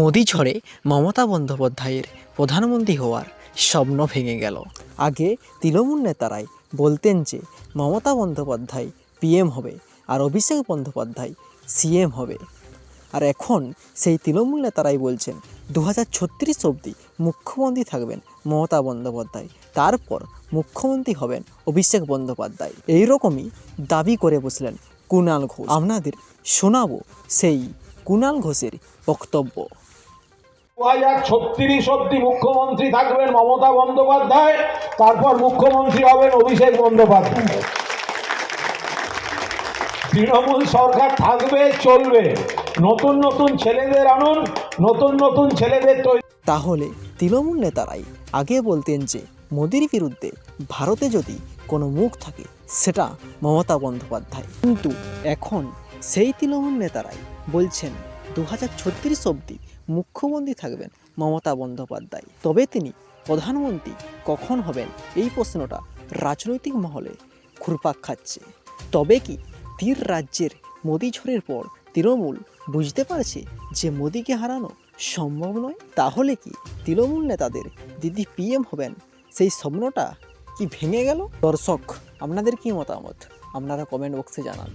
মোদি ঝড়ে মমতা বন্দ্যোপাধ্যায়ের প্রধানমন্ত্রী হওয়ার স্বপ্ন ভেঙে গেল। আগে তৃণমূল নেতারাই বলতেন যে, মমতা বন্দ্যোপাধ্যায় পিএম হবে আর অভিষেক বন্দ্যোপাধ্যায় সিএম হবে। আর এখন সেই তৃণমূল নেতারাই বলছেন দু হাজার ছত্রিশ অবধি মুখ্যমন্ত্রী থাকবেন মমতা বন্দ্যোপাধ্যায়, তারপর মুখ্যমন্ত্রী হবেন অভিষেক বন্দ্যোপাধ্যায়। এইরকমই দাবি করে বসলেন কুণাল ঘোষ। আপনাদের শোনাবো সেই কুণাল ঘোষের বক্তব্য। হাজার ছত্রিশ অব্দি মুখ্যমন্ত্রী থাকবেন মমতা বন্দ্যোপাধ্যায়, তারপর মুখ্যমন্ত্রী হবেন অভিষেক বন্দ্যোপাধ্যায়। তৃণমূল সরকার থাকবে, চলবে। নতুন নতুন ছেলেদের আনুন, নতুন নতুন ছেলেদের তৈরি। তাহলে তৃণমূল নেতারাই আগে বলতেন যে, মোদির বিরুদ্ধে ভারতে যদি কোনো মুখ থাকে, সেটা মমতা বন্দ্যোপাধ্যায়। কিন্তু এখন সেই তৃণমূল নেতারাই বলছেন, দু হাজার ছত্রিশ অবধি মুখ্যমন্ত্রী থাকবেন মমতা বন্দ্যোপাধ্যায়। তবে তিনি প্রধানমন্ত্রী কখন হবেন? এই প্রশ্নটা রাজনৈতিক মহলে ঘুরপাক খাচ্ছে। তবে কি তীর রাজ্যের মোদি ঝড়ের পর তৃণমূল বুঝতে পারছে যে মোদিকে হারানো সম্ভব নয়? তাহলে কি তৃণমূল নেতাদের দিদি পিএম হবেন, সেই স্বপ্নটা কি ভেঙে গেল? দর্শক, আপনাদের কি মতামত? আপনারা কমেন্ট বক্সে জানান।